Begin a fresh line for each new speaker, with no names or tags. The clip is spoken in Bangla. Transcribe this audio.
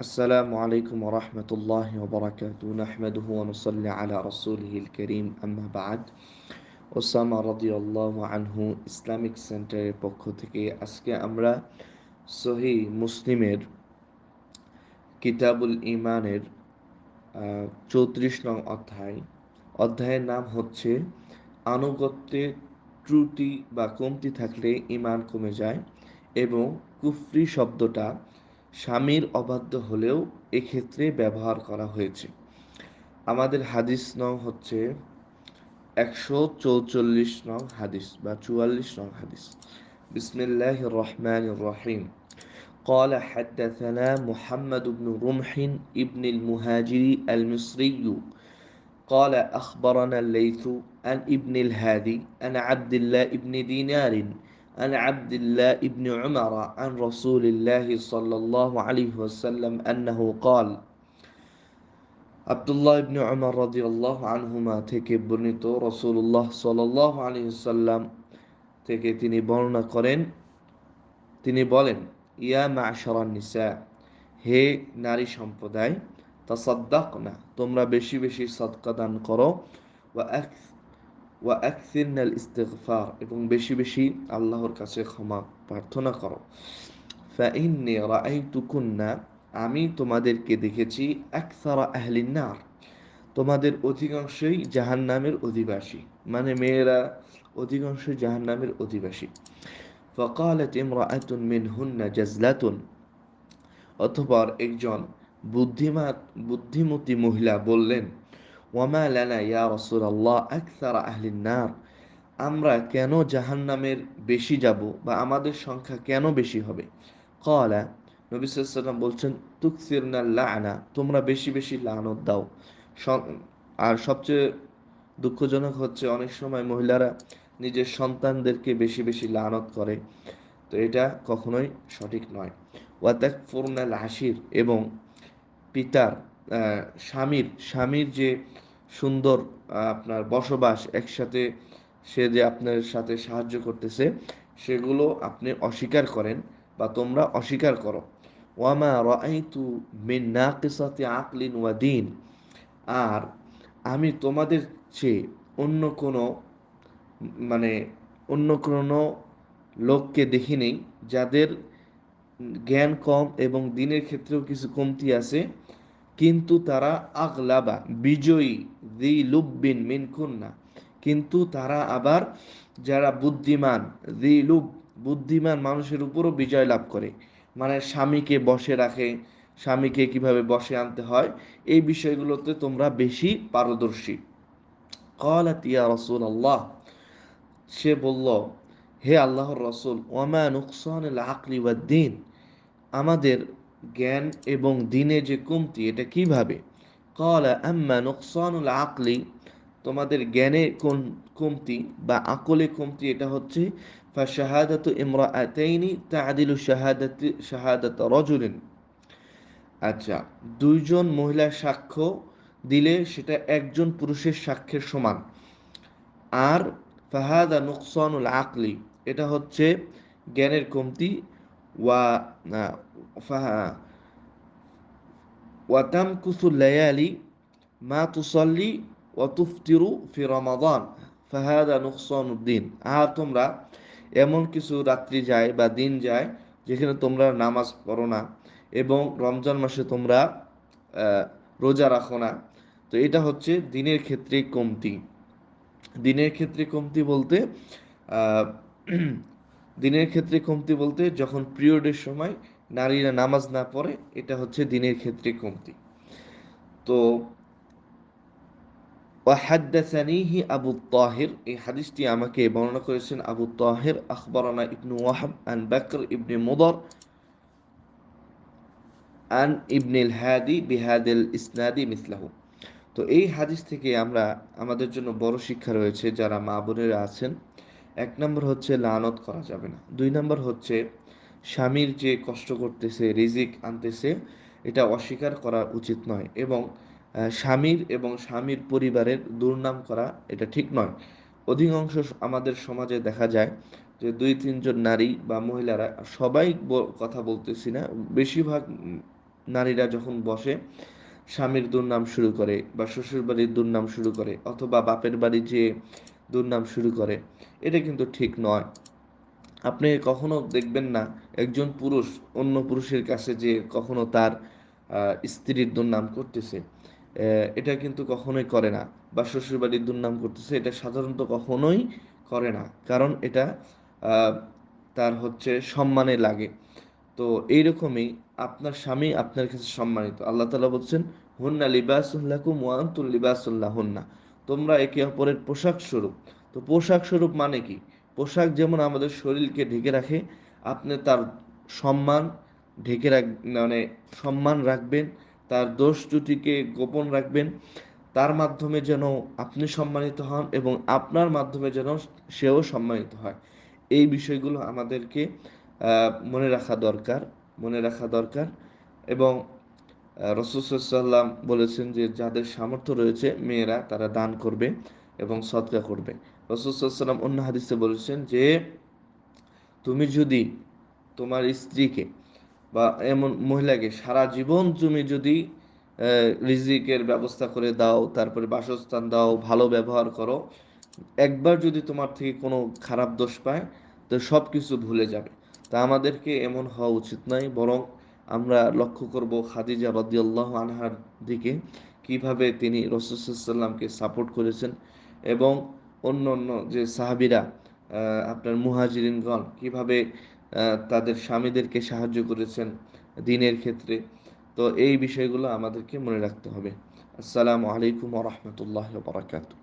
السلام عليكم ورحمة الله وبركاته نحمده ونصلي على رسوله الكريم أما بعد ওসামা রাদিয়াল্লাহু আনহু ইসলামিক সেন্টারের পক্ষ থেকে আজকে আমরা সহি মুসলিমের কিতাবুল ইমানের চৌত্রিশ নং অধ্যায় অধ্যায়ের নাম হচ্ছে আনুগত্যে ত্রুটি বা কমতি থাকলে ইমান কমে যায় এবং কুফরি শব্দটা স্বামীর অবাধ্য হলেও এক্ষেত্রে ব্যবহার করা হয়েছে আমাদের হাদিস নং হচ্ছে একশো চৌচল্লিশ নং হাদিস বা চুয়াল্লিশ নং হাদিস বিসমিল্লাহ রহমান রহিম قال حدثنا محمد بن رمح ابن المهاجر المصري قال أخبرنا الليث عن ابن الهادي عن عبد الله بن دينار عن عبد الله بن عمر عن رسول الله صلى الله عليه وسلم أنه قال আবদুল্লাহ ইবনে উমর রাদিয়াল্লাহু আনহুমা থেকে বর্ণিত রাসূলুল্লাহ সাল্লাল্লাহু আলাইহি সাল্লাম থেকে তিনি বর্ণনা করেন তিনি বলেন ইয়া মাশারান নিসা হে নারী সম্প্রদায় তাসাদ্দাকনা তোমরা বেশি বেশি সদকা দান করো ওয়া ওয়া ইস্তিগফার এবং বেশি বেশি আল্লাহর কাছে ক্ষমা প্রার্থনা করো। আমি তোমাদেরকে দেখেছি তোমাদের অধিকাংশই জাহান নামের অধিবাসী মানে মেয়েরা অধিকাংশই জাহান নামের অধিবাসী। ফকালত ইমরাআতুন মিনহুন্না জাজলাতুন অথবা একজন বুদ্ধিমাত বুদ্ধিমতী মহিলা বললেন ওয়ামা লানা ইয়া রাসূলুল্লাহ আকসারা আহলিনার আমরা কেন জাহান্নামের বেশি যাব বা আমাদের সংখ্যা কেন বেশি হবে? কলা নবী বলছেন, তুকসিরনা লানা, তোমরা বেশি বেশি লানত দাও। আর সবচেয়ে দুঃখজনক হচ্ছে অনেক সময় মহিলারা নিজের সন্তানদেরকে বেশি বেশি লানত করে। তো এটা কখনোই সঠিক নয়। ওয়াতাক ফোরনাল হাসির এবং পিতার স্বামীর স্বামীর যে সুন্দর আপনার বসবাস একসাথে সে যে আপনার সাথে সাহায্য করতেছে, সেগুলো আপনি অস্বীকার করেন বা তোমরা অস্বীকার করো। ওয়ামা রাইতু মিন আকলিন ওয়া দিন। আর আমি তোমাদের চেয়ে অন্য কোনো মানে অন্য কোনো লোককে দেখিনি যাদের জ্ঞান কম এবং দিনের ক্ষেত্রেও কিছু কমতি আছে কিন্তু তারা আগলাবা, বিজয়ী দি লুব্বিন মিনকুন্না কিন্তু তারা আবার যারা বুদ্ধিমান দি লুব, বুদ্ধিমান মানুষের উপরও বিজয় লাভ করে। মানে স্বামীকে বসে রাখে, স্বামীকে কীভাবে বসে আনতে হয়, এই বিষয়গুলোতে তোমরা বেশি পারদর্শী। কলাত ইয়া রসুল আল্লাহ সে বলল, হে আল্লাহর রসুল ওয়ামা নুকসান আমাদের জ্ঞান এবং দিনে যে কমতি, এটা কীভাবে? কলা, আম্মা নোকসানুল আকলি, তোমাদের জ্ঞানে কোন কমতি বা আকলে কমতি এটা হচ্ছে ফাশাহাদাত ইমরা আতাইনি তাদিলু শাহাদাত শাহাদাত রজুলিন। আচ্ছা দুইজন মহিলার সাক্ষ্য দিলে সেটা একজন পুরুষের সাক্ষ্যের সমান। আর ফাহাদা নুকসানুল আকলি, এটা হচ্ছে জ্ঞানের কমতি, ওয়া ওয়াতাম কুসুল লায়ালি মা তুসল্লি ওয়াতুফতিরু ফি রমাদান। ফাহাদা নুকসানুদ্দিন। আর তোমরা এমন কিছু রাত্রি যায় বা দিন যায় যেখানে তোমরা নামাজ পড়ো না এবং রমজান মাসে তোমরা রোজা রাখো না। তো এটা হচ্ছে দিনের ক্ষেত্রে কমতি। দিনের ক্ষেত্রে কমতি বলতে দিনের ক্ষেত্রে কমতি বলতে যখন পিরিয়ডের সময় নারীরা নামাজ না পড়ে, এটা হচ্ছে দিনের ক্ষেত্রে কমতি। তো ওয়াহাদ্দাসানিহি আবু তাহির, এই হাদিসটি আমাকে বর্ণনা করেছেন আবু তাহির, আখবরানা ইবনু ওয়াহাব আন বাকর ইবনে মুদর, আন ইবনিল হাদি বিহাদিল ইসনাদি মিসলাহু। তো এই হাদিস থেকে আমরা, আমাদের জন্য বড় শিক্ষা রয়েছে, যারা মা বোনেরা আছেন, এক নম্বর হচ্ছে লানত করা যাবে না। দুই নম্বর হচ্ছে স্বামীর যে কষ্ট করতেছে, রিজিক আনতেছে, এটা অস্বীকার করা উচিত নয় এবং স্বামীর এবং স্বামীর পরিবারের দুর্নাম করা এটা ঠিক নয়। অধিকাংশ আমাদের সমাজে দেখা যায় যে দুই, তিনজন নারী বা মহিলারা সবাই কথা বলতেছি না। বেশিরভাগ নারীরা যখন বসে, স্বামীর দুর্নাম শুরু করে বা শ্বশুর বাড়ির দুর্নাম শুরু করে অথবা বাপের বাড়ি যে দুর্নাম শুরু করে, এটা কিন্তু ঠিক নয়। আপনি কখনো দেখবেন না একজন পুরুষ অন্য পুরুষের কাছে যে কখনো তার স্ত্রীর দুর্নাম করতেছে? এটা কিন্তু কখনোই করে না বা শ্বশুরবাড়ির দুর্নাম করতেছে, এটা সাধারণত কখনোই করে না। কারণ এটা তার হচ্ছে সম্মানে লাগে। তো এইরকমই আপনার স্বামী আপনার কাছে সম্মানিত। আল্লাহ তালা বলছেন, হুন্না লিবাসুল্লাহকুম ওয়ান্তুল লিবাসুল্লাহ হুন্না তোমরা একে অপরের পোশাক স্বরূপ। তো পোশাক স্বরূপ মানে কি? পোশাক যেমন আমাদের শরীরকে ঢেকে রাখে, আপনি তার সম্মান ঢেকে রাখ মানে সম্মান রাখবেন, তার দোষ ত্রুটিকে গোপন রাখবেন, তার মাধ্যমে যেন আপনি সম্মানিত হন এবং আপনার মাধ্যমে যেন সেও সম্মানিত হয়। এই বিষয়গুলো আমাদেরকে মনে রাখা দরকার, মনে রাখা দরকার এবং রসুসাল্লাম বলেছেন যে যাদের সামর্থ্য রয়েছে, মেয়েরা তারা দান করবে। এবং সৎকা করবে। রসুসাল্লাম অন্য হাদিসে বলেছেন যে, তুমি যদি তোমার স্ত্রীকে বা এমন মহিলাকে সারা জীবন তুমি যদি রিজিকের ব্যবস্থা করে দাও, তারপরে বাসস্থান দাও, ভালো ব্যবহার করো, একবার যদি তোমার থেকে কোনো খারাপ দোষ পায়, তো সব কিছু ভুলে যাবে। তা আমাদেরকে এমন হওয়া উচিত নয়, বরং আমরা লক্ষ্য করব খাদিজা রদিয়াল্লাহ আনহার দিকে, কীভাবে তিনি রসুসাল্লামকে সাপোর্ট করেছেন। এবং অন্য অন্য যে সাহাবিরা আপনার মুহাজিরিনগণ কীভাবে তাদের স্বামীদেরকে সাহায্য করেছেন দিনের ক্ষেত্রে, তো এই বিষয়গুলো আমাদেরকে মনে রাখতে হবে। আসসালামু আলাইকুম রহমতুল্লাহ বারাকাতু